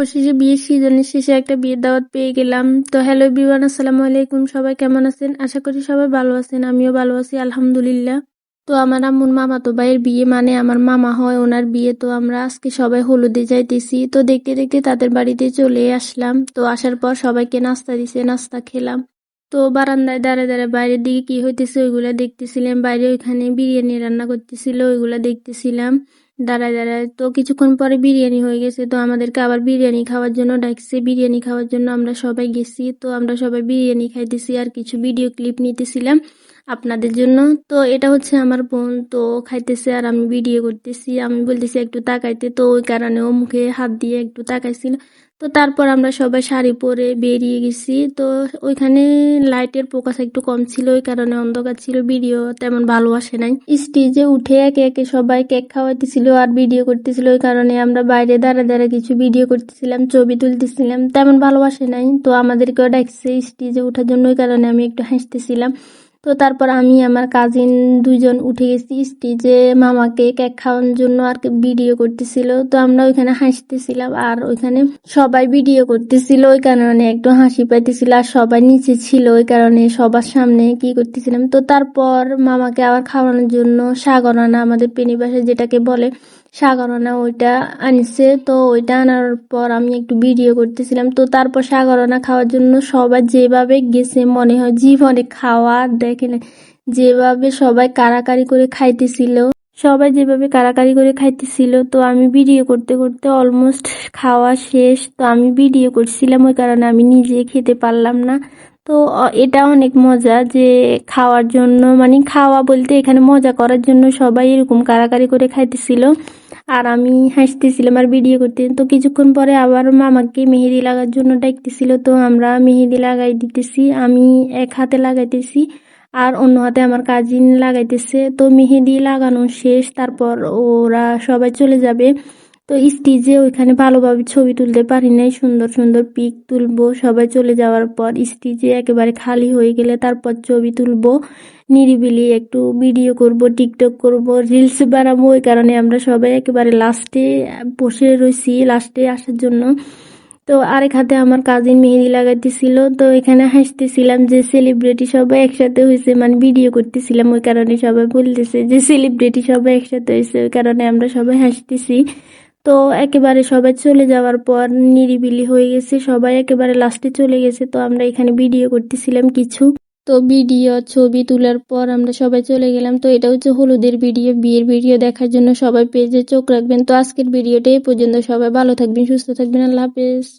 অবশেষে বিয়ের সিজনের শেষে একটা বিয়ের দাওয়াত পেয়ে গেলাম। তো হ্যালো বিওয়ান আসসালামু আলাইকুম। সবাই কেমন আছেন? আশা করি সবাই ভালো আছেন, আমিও ভালো আছি, আলহামদুলিল্লাহ। তো আমার আম্মুর মামাতো ভাইয়ের বিয়ে মানে আমার মামা হয়, ওনার বিয়ে। তো আমরা আজকে সবাই হলুদে যাইতেছি। তো দেখতে দেখতে তাদের বাড়িতে চলে আসলাম। তো আসার পর সবাইকে নাস্তা দিছে, নাস্তা খেলাম। তো বারান্দায় দাঁড়ে দাঁড়ে বাইরের দিকে কি হইতেছে, ওইগুলা দেখতেছিলাম। বাইরে ওইখানে বিরিয়ানি রান্না করতেছিল, ওইগুলা দেখতেছিলাম। দাঁড়ায় দাঁড়ায়। তো কিছুক্ষণ পরে বিরিয়ানি হয়ে গেছে, তো আমাদেরকে আবার বিরিয়ানি খাওয়ার জন্য ডাকছে। বিরিয়ানি খাওয়ার জন্য আমরা সবাই গেছি, তো আমরা সবাই বিরিয়ানি খাইতেছি আর কিছু ভিডিও ক্লিপ নিতেছিলাম। আপনাদের জন্য। তো এটা হচ্ছে আমার বোন, তো খাইতেছে আর আমি ভিডিও করতেছি। আমি বলতেছি একটু তাকাইতে। তো ওই কারণে ও মুখে হাত দিয়ে একটু তাকাইছিল। তো তারপর আমরা সবাই শাড়ি পরে বেরিয়ে গেছি। তো ওইখানে লাইটের ফোকাস একটু কম ছিল। ওই কারণে অন্ধকার ছিল। ভিডিও তেমন ভালো আসে নাই। স্টেজে উঠে একে একে সবাই কেক খাওয়াইতেছিল আর ভিডিও করতেছিল। ওই কারণে আমরা বাইরে দাঁড়া দাঁড়া কিছু ভিডিও করতেছিলাম, ছবি তুলতেছিলাম। তেমন ভালোবাসে নাই। তো আমাদেরকেও ডাকছে স্টেজে ওঠার জন্য। ওই কারণে আমি একটু হাসতেছিলাম। তো তারপর আমি আমার কাজিন দুজন উঠে গেছি স্টেজে মামাকে কেক খাওয়ানোর জন্য আর ভিডিও করতেছিল। তো আমরা ওইখানে হাসতেছিলাম আর ওইখানে সবাই ভিডিও করতেছিল। ওই কারণে একটু হাসি পাইতেছিল আর সবাই নিচে ছিল। ওই কারণে সবার সামনে কি করতেছিলাম? তো তারপর মামাকে আবার খাওয়ানোর জন্য সাগর আনা আমাদের পেনি বাসায় যেটাকে বলে সাগরনা ওইটা আনছে। তো ওইটা আনার পর আমি একটু ভিডিও করতেছিলাম। তো তারপর সাগরনা খাওয়ার জন্য সবাই যেভাবে গেছে, মনে হয় জীবনে খাওয়া দেখে না যেভাবে সবাই কারাকারি করে খাইতেছিল, সবাই যেভাবে কারাকারি করে খাইতেছিল, তো আমি ভিডিও করতে করতে অলমোস্ট খাওয়া শেষ। তো আমি ভিডিও করছিলাম, ওই কারণে আমি নিজে খেতে পারলাম না। তো এটা অনেক মজা যে খাওয়ার জন্য মানে খাওয়া বলতে এখানে মজা করার জন্য সবাই এরকম কারাকারি করে খাইতেছিল। আর আমি হাসতেছিলাম আর ভিডিও করতে। তো কিছুক্ষণ পরে আবার মামাকে মেহেদি লাগার জন্য ডাকতেছিল, তো আমরা মেহেদি লাগাই দিতেছি, আমি এক হাতে লাগাইতেছি আর অন্য হাতে আমার কাজিন লাগাইতেছে। তো মেহেদি লাগানো শেষ, তারপর ওরা সবাই চলে যাবে। তো স্টেজে ওইখানে ভালোভাবে ছবি তুলতে পারি নাই, সুন্দর সুন্দর পিক তুলবো, সবাই চলে যাওয়ার পর স্টেজে একেবারে খালি হয়ে গেলে তারপর ছবি তুলবো, নিরিবিলি একটু ভিডিও করব, টিকটক করব রিলস বানাবো, ওই কারণে আমরা সবাই একেবারে লাস্টে বসে রয়েছি লাস্টে আসার জন্য। তো আরেক হাতে আমার কাজিন মেহেদি লাগাইতেছিল, তো এখানে হাসতেছিলাম যে সেলিব্রিটি সবাই একসাথে হয়েছে মানে ভিডিও করতেছিলাম, ওই কারণে সবাই বলতেছে যে সেলিব্রিটি সবাই একসাথে হয়েছে, ওই কারণে আমরা সবাই হাসতেছি। তো একেবারে সবাই চলে যাওয়ার পর নিরিবিলি হয়ে গেছে, সবাই একেবারে লাস্টে চলে গেছে। তো আমরা এখানে ভিডিও করতেছিলাম কিছু। তো ভিডিও ছবি তোলার পর আমরা সবাই চলে গেলাম। তো এটা হচ্ছে হলুদের ভিডিও বিয়ের ভিডিও দেখার জন্য সবাই পেজে চোখ রাখবেন। তো আজকের ভিডিওটা এই পর্যন্ত। সবাই ভালো থাকবেন, সুস্থ থাকবেন। আল্লাহ হাফেজ।